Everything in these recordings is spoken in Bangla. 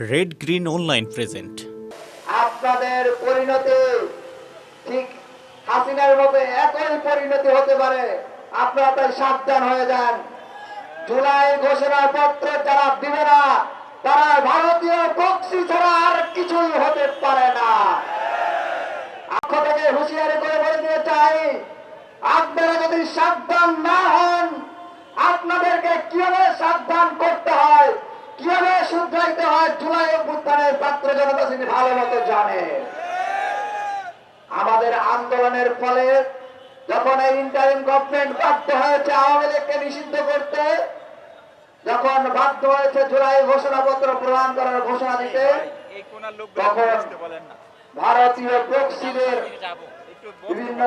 রেড গ্রিন অনলাইন প্রেজেন্ট আপনাদের পরিণতি ঠিক হাসিনার মতো একই পরিণতি হতে পারে। আপনারা তাই সাবধান হয়ে যান। জুলাই ঘোষণাপত্র যারা দিবে না, তারা ভারতীয় বক্সি ছাড়া আর কিছুই হতে পারে না। আক্ষ থেকে হুঁশিয়ারি করে বলে দিয়ে চাই, আপনারা যদি সাবধান না হন, আপনাদেরকে কীভাবে সাবধান করতে আমাদের আন্দোলনের ফলে যখন এই ইন্টারিম গভর্নমেন্ট বাধ্য হয়েছে, আওয়ামী লীগকে নিষিদ্ধ করতে, যখন বাধ্য হয়েছে জুলাই ঘোষণাপত্র প্রদান করার ঘোষণা দিতে, তখন ভারতীয় বিভিন্ন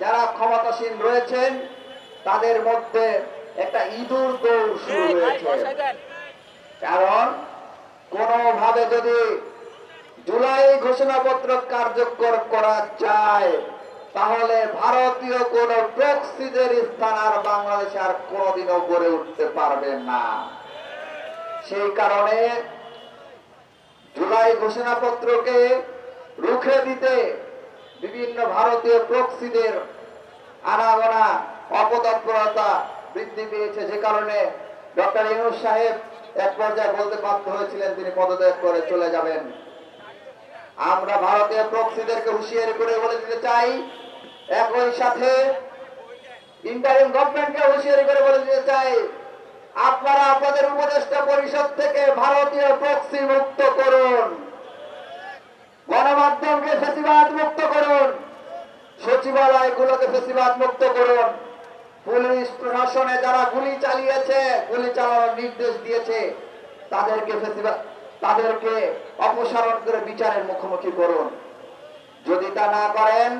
যারা তাদের মধ্যে একটা কারণ কোনোভাবে যদি জুলাই ঘোষণাপত্র কার্যকর করা যায়, তাহলে ভারতীয় কোন প্রক্সিদের স্থান আর বাংলাদেশে আর কোনোদিনও গড়ে উঠতে পারবে না। সেই কারণে জুলাই ঘোষণাপত্রকে রুখে দিতে বিভিন্ন ভারতীয় প্রক্সিদের আনাগোনা, অপতৎপরতা বৃদ্ধি পেয়েছে। যে কারণে ডক্টর ইউনুস সাহেব এক পর্যায়ে বলতে বাধ্য হয়েছিলেন তিনি পদত্যাগ করে চলে যাবেন। আমরা ভারতীয় প্রক্সিদেরকে হুঁশিয়ারি করে বলে দিতে চাই, একই সাথে ইন্টারিম গভর্নমেন্টকে হুঁশিয়ারি করে বলে দিতে চাই, আপনারা আপনাদের উপদেষ্টা পরিষদ থেকে ভারতীয় প্রক্সি মুক্ত করুন। গণমাধ্যমকে ফেসিবাদ মুক্ত করুন। সচিবালয়গুলোকে ফেসিবাদ মুক্ত করুন। পুলিশ প্রশাসনে যারা গুলি চালিয়েছে, গুলি চালানোর নির্দেশ দিয়েছে, তাদেরকে তাদেরকে অপসারণ করে বিচারের মুখোমুখি করুন। যদি তা না করেন,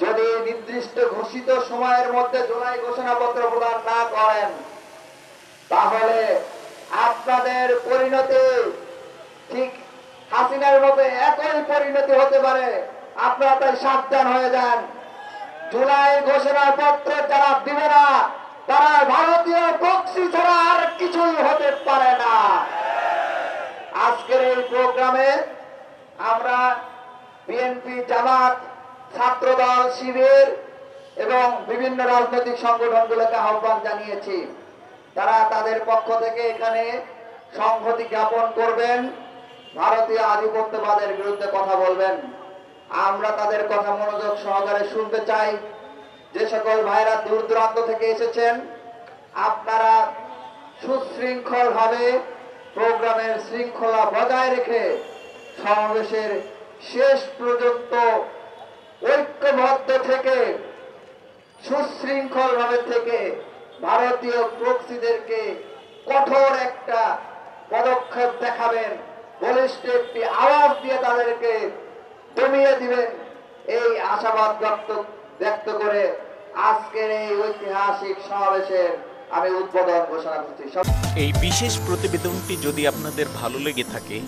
যদি নির্দিষ্ট ঘোষিত সময়ের মধ্যে জুলাই ঘোষণাপত্র প্রদান না করেন, তাহলে আপনাদের পরিণতি ঠিক হাসিনার মতো একই পরিণতি হতে পারে। আপনারা তাই সাবধান হয়ে যান। জুলাই ঘোষণা ঘোষণাপত্র যারা দিবে না, তারা ভারতীয় বক্সি ছাড়া আর কিছুই হতে পারে না। আজকের এই প্রোগ্রামে আমরা বিএনপি জামাত, ছাত্রদল, শিবির এবং বিভিন্ন রাজনৈতিক সংগঠনগুলোকে আহ্বান জানিয়েছি। তারা তাদের পক্ষ থেকে এখানে সংহতি জ্ঞাপন করবেন। ভারতীয় আধিপত্যবাদের বিরুদ্ধে কথা বলবেন। আমরা তাদের কথা মনোযোগ সহকারে শুনতে চাই। যে সকল ভাইরা দূর দূরান্ত থেকে এসেছেন, আপনারা সুশৃঙ্খল ভাবে প্রোগ্রামের শৃঙ্খলা বজায় রেখে সমাবেশের শেষ পর্যন্ত ঐক্যবদ্ধ থেকে সুশৃঙ্খল ভাবে থেকে ভারতীয় প্রক্সিদেরকে কঠোর একটা পদক্ষেপ দেখাবেন। বলিষ্ঠ একটি আওয়াজ দিয়ে তাদেরকে দমিয়ে দিবেন এই আশাবাদ ব্যক্ত ব্যক্ত করে আজকের এই ঐতিহাসিক সমাবেশের আমি উদ্বোধন ঘোষণা করছি। এই বিশেষ প্রতিবেদনটি যদি আপনাদের ভালো লেগে থাকে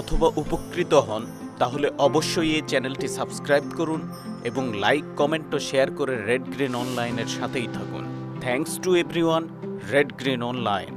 অথবা উপকৃত হন, তাহলে অবশ্যই এই চ্যানেলটি সাবস্ক্রাইব করুন এবং লাইক, কমেন্ট ও শেয়ার করে রেড গ্রিন অনলাইনের সাথেই থাকুন। Thanks to everyone red green online